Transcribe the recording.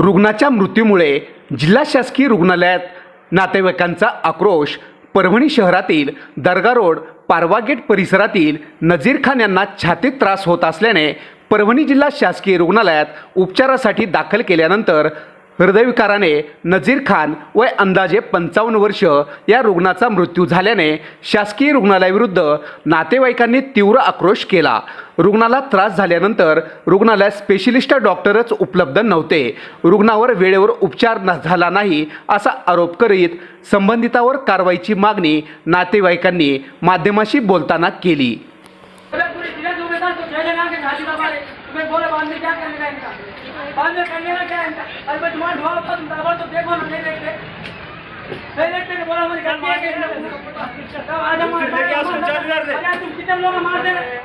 रुग्णाच्या मृत्यूमुळे जिल्हा शासकीय रुग्णालयात नातेवाईकांचा आक्रोश. परभणी शहरातील दर्गा रोड पारवागेट परिसरातील नजीर खान यांना छातीत त्रास होत असल्याने परभणी जिल्हा शासकीय रुग्णालयात उपचारासाठी दाखल केल्यानंतर हृदयविकाराने नझीर खान वय अंदाजे पंचावन्न वर्ष या रुग्णाचा मृत्यू झाल्याने शासकीय रुग्णालयाविरुद्ध नातेवाईकांनी तीव्र आक्रोश केला. रुग्णाला त्रास झाल्यानंतर रुग्णालयात स्पेशलिस्ट डॉक्टरच उपलब्ध नव्हते. रुग्णावर वेळेवर उपचार न- झाला नाही असा आरोप करीत संबंधितावर कारवाईची मागणी नातेवाईकांनी माध्यमाशी बोलताना केली. पूरी में ना तुम्हें बोले बाद में क्या करने का इनका? बाद में करने का क्या इनका? अरे भाई तुम्हारा ढोल होता तुम दबा तो देखो ना नहीं देखते। नहीं देखते नहीं बोला मुझे गलती है कि तब आज हम अरे तुम कितने लोग मार दे रहे